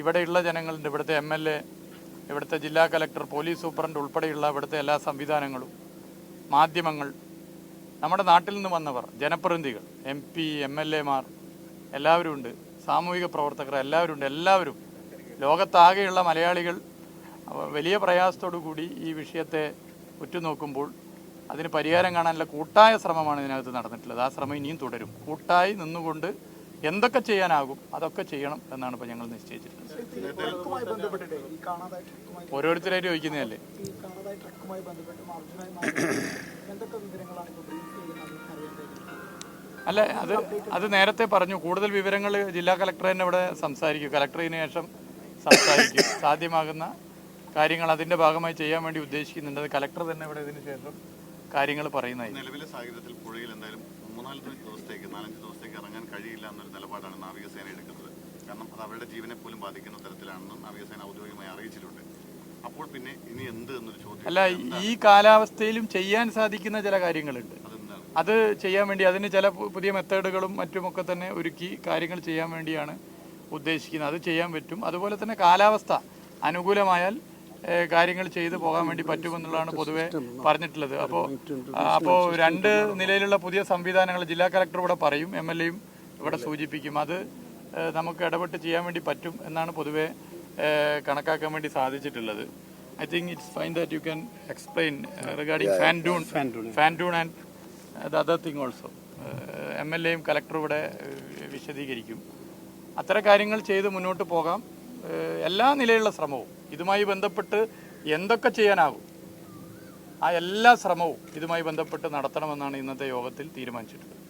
ഇവിടെയുള്ള ജനങ്ങളുണ്ട്. ഇവിടുത്തെ M L A ഇവിടുത്തെ ജില്ലാ കലക്ടർ പോലീസ് സൂപ്രണ്ട് ഉൾപ്പെടെയുള്ള ഇവിടുത്തെ എല്ലാ സംവിധാനങ്ങളും മാധ്യമങ്ങൾ നമ്മുടെ നാട്ടിൽ നിന്ന് വന്നവർ ജനപ്രതിനിധികൾ എം പി എം എൽ എമാർ എല്ലാവരും ഉണ്ട്. സാമൂഹിക പ്രവർത്തകർ എല്ലാവരും ഉണ്ട്. എല്ലാവരും ലോകത്താകെയുള്ള മലയാളികൾ വലിയ പ്രയാസത്തോടു കൂടി ഈ വിഷയത്തെ ഉറ്റുനോക്കുമ്പോൾ അതിന് പരിഹാരം കാണാനുള്ള കൂട്ടായ ശ്രമമാണ് ഇതിനകത്ത് നടന്നിട്ടുള്ളത്. ആ ശ്രമം ഇനിയും തുടരും. കൂട്ടായി നിന്നുകൊണ്ട് എന്തൊക്കെ ചെയ്യാനാകും അതൊക്കെ ചെയ്യണം എന്നാണ് ഇപ്പോൾ ഞങ്ങൾ നിശ്ചയിച്ചിട്ടുള്ളത് ഓരോരുത്തരായിട്ട് ചോദിക്കുന്നതല്ലേ? അല്ല അത് അത് നേരത്തെ പറഞ്ഞു കൂടുതൽ വിവരങ്ങൾ ജില്ലാ കലക്ടർ തന്നെ ഇവിടെ സംസാരിക്കും. കലക്ടറിന് ശേഷം സംസാരിക്കും. സാധ്യമാകുന്ന കാര്യങ്ങൾ അതിന്റെ ഭാഗമായി ചെയ്യാൻ വേണ്ടി ഉദ്ദേശിക്കുന്നുണ്ട്. അത് കളക്ടർ തന്നെ ഇവിടെ ഇതിന് ശേഷം കാര്യങ്ങൾ പറയുന്നതായി നിലവിലെ സാഹചര്യത്തിൽ പുഴയിൽ എന്തായാലും മൂന്നാൽ ദിവസത്തേക്ക് നാലഞ്ച് ദിവസത്തേക്ക് ഇറങ്ങാൻ കഴിയില്ല എന്നൊരു നിലപാടാണ് നാവികസേന എടുക്കുന്നത്. കാരണം അത് അവരുടെ ജീവനെ പോലും ബാധിക്കുന്ന തരത്തിലാണെന്ന് നാവികസേന ഔദ്യോഗികമായി അറിയിച്ചിട്ടുണ്ട്. അപ്പോൾ പിന്നെ ഇനി എന്ത് എന്നൊരു ചോദ്യം അല്ല ഈ കാലാവസ്ഥയിലും ചെയ്യാൻ സാധിക്കുന്ന ചില കാര്യങ്ങളുണ്ട്. അത് ചെയ്യാൻ വേണ്ടി അതിന് ചില പുതിയ മെത്തേഡുകളും മറ്റുമൊക്കെ തന്നെ ഒരുക്കി കാര്യങ്ങൾ ചെയ്യാൻ വേണ്ടിയാണ് ഉദ്ദേശിക്കുന്നത്. അത് ചെയ്യാൻ പറ്റും. അതുപോലെ തന്നെ കാലാവസ്ഥ അനുകൂലമായാൽ കാര്യങ്ങൾ ചെയ്തു പോകാൻ വേണ്ടി പറ്റുമെന്നുള്ളതാണ് പൊതുവെ പറഞ്ഞിട്ടുള്ളത്. അപ്പോൾ അപ്പോൾ രണ്ട് നിലയിലുള്ള പുതിയ സംവിധാനങ്ങൾ ജില്ലാ കളക്ടർ ഇവിടെ പറയും എം എൽ എയും ഇവിടെ സൂചിപ്പിക്കും. അത് നമുക്ക് ഇടപെട്ട് ചെയ്യാൻ വേണ്ടി പറ്റും എന്നാണ് പൊതുവെ കണക്കാക്കാൻ വേണ്ടി സാധിച്ചിട്ടുള്ളത്. I think it's fine that you can explain regarding fan dune fan dune and the other thing also M L എയും കലക്ടറും ഇവിടെ വിശദീകരിക്കും. അത്തരം കാര്യങ്ങൾ ചെയ്ത് മുന്നോട്ട് പോകാം. എല്ലാ നിലയിലുള്ള ശ്രമവും ഇതുമായി ബന്ധപ്പെട്ട് എന്തൊക്കെ ചെയ്യാനാകും? ആ എല്ലാ ശ്രമവും ഇതുമായി ബന്ധപ്പെട്ട് നടത്തണമെന്നാണ് ഇന്നത്തെ യോഗത്തിൽ തീരുമാനിച്ചിട്ടുള്ളത്.